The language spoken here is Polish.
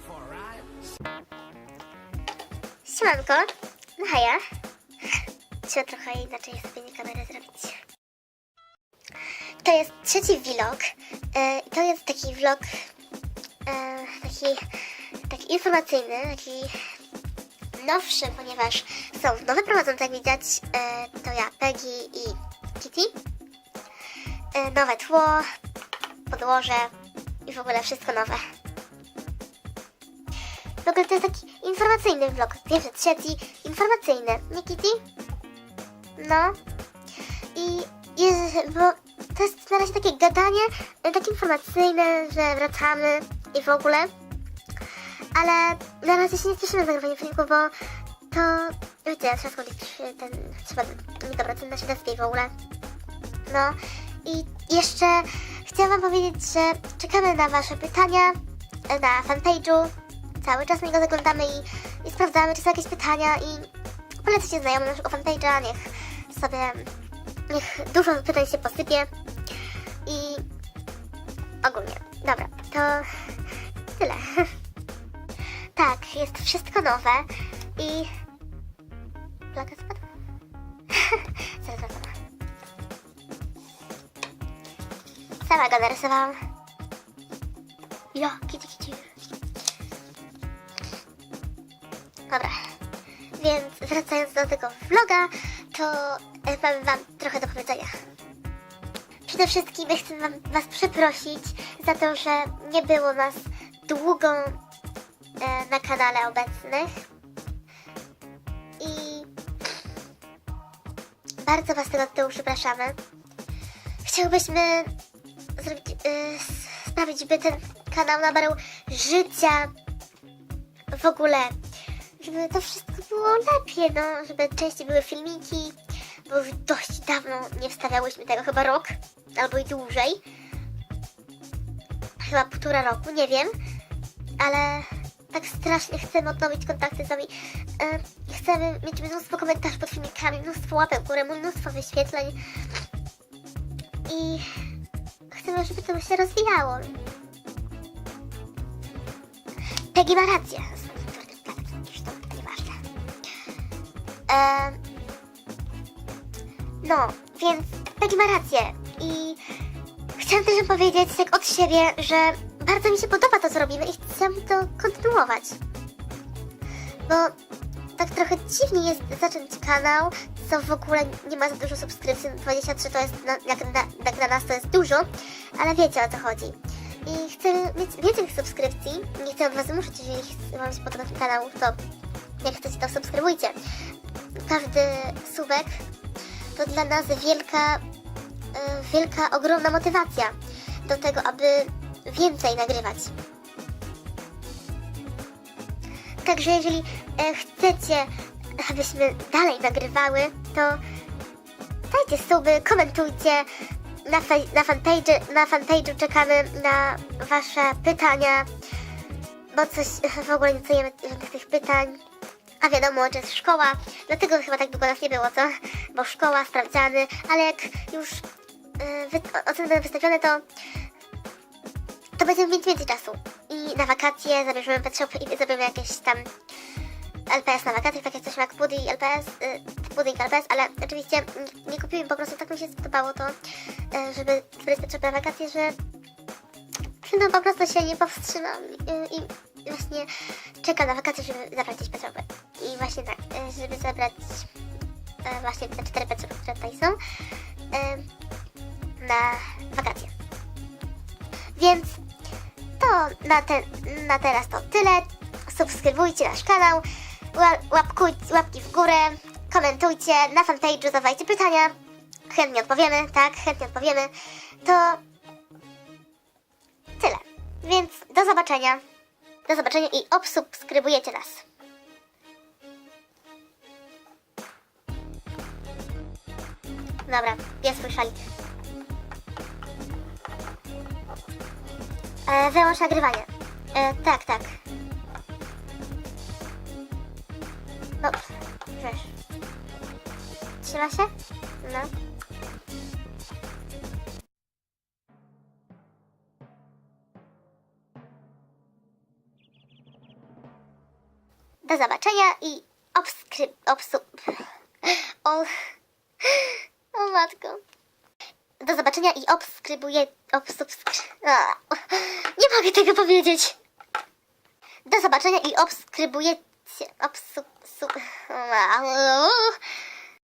for a ride? Siemanko, no haja. Trzeba trochę inaczej sobie kamerę zrobić. To jest trzeci vlog. E, to jest taki vlog e, taki, taki informacyjny, taki nowszy, ponieważ są nowe prowadzące, jak widać. E, to ja, Peggy i Kitty. E, nowe tło, podłoże i w ogóle wszystko nowe. W ogóle to jest taki informacyjny vlog. Pierwszy, trzeci, informacyjny. Nie Kitty? No. I jest, bo to jest na razie takie gadanie, e, takie informacyjne, że wracamy i w ogóle. Ale na razie się nie spieszymy z nagrywaniem filmiku, bo to, wiecie, trzeba skończyć ten, trzeba, nie dobra, ten na świadectwie i w ogóle. No. I jeszcze chciałam wam powiedzieć, że czekamy na wasze pytania e, na fanpage'u cały czas na niego zaglądamy i, i sprawdzamy, czy są jakieś pytania i poleccie znajomym naszego fanpage'a, niech sobie, niech dużo pytań się posypie i ogólnie, dobra, to tyle. tak, jest wszystko nowe i plakat Sama go narysowałam. Ja, kici, kici. Dobra, więc wracając do tego vloga, to e, mam wam trochę do powiedzenia. Przede wszystkim chcę wam, was przeprosić za to, że nie było nas długo e, na kanale obecnych. I bardzo was tego tyłu przepraszamy. Chciałbyśmy zrobić, s- sprawić, by ten kanał nabrał życia w ogóle, żeby to wszystko było lepiej, no, żeby częściej były filmiki, bo już dość dawno nie wstawiałyśmy tego, chyba rok, albo i dłużej. Chyba półtora roku, nie wiem, ale tak strasznie chcemy odnowić kontakty z wami. E, chcemy mieć mnóstwo komentarzy pod filmikami, mnóstwo łapek w górę, mnóstwo wyświetleń i chcemy, żeby to się rozwijało. Peggy ma rację. To nieważne. No, więc Peggy ma rację. I chciałam też powiedzieć tak od siebie, że bardzo mi się podoba to, co robimy i chcę to kontynuować. Bo tak trochę dziwnie jest zacząć kanał, co w ogóle nie ma za dużo subskrypcji. 23 to jest, na, jak, na, jak na nas to jest dużo, ale wiecie o co chodzi. I chcę mieć więcej subskrypcji. Nie chcę was zmuszać, jeżeli wam się podoba ten kanał, to jak chcecie, to subskrybujcie. Każdy subek to dla nas wielka, e, wielka, ogromna motywacja do tego, aby więcej nagrywać. Także jeżeli e, chcecie, abyśmy dalej nagrywały, to dajcie suby, komentujcie. Na, na, fanpage, na fanpage'u czekamy na wasze pytania, bo coś w ogóle nie czujemy żadnych tych pytań. A wiadomo, że jest szkoła, dlatego chyba tak długo nas nie było, co? Bo szkoła, sprawdzany, ale jak już yy, oceny będą wystawione, to będziemy mieć więcej czasu. I na wakacje zabierzemy pet shop i zrobimy jakieś tam LPS na wakacje, tak jak coś jak pudding LPS, y, pudding LPS, ale oczywiście nie, nie kupiłem, po prostu tak mi się spodobało to, y, żeby zbrać pet shop na wakacje, że no po prostu się nie powstrzymam y, i właśnie czekam na wakacje, żeby zabrać gdzieś pet shopy. I właśnie tak, y, żeby zabrać y, właśnie te cztery pet shopy, które tutaj są, y, na wakacje. Więc na, ten, na teraz to tyle. Subskrybujcie nasz kanał, ła- łapkuj, łapki w górę, komentujcie, na fanpage'u zadawajcie pytania. Chętnie odpowiemy, tak, chętnie odpowiemy. To tyle. Więc do zobaczenia. Do zobaczenia i obsubskrybujecie nas. Dobra, jest mój E, wyłącz nagrywanie. E, tak, tak. No, wiesz. Trzyma się? No. Do zobaczenia i obskryp... Obsu... O... O matko. Do zobaczenia i obskrybuję... Nie mogę tego powiedzieć. Do zobaczenia i obskrybujecie... Obsu... Su,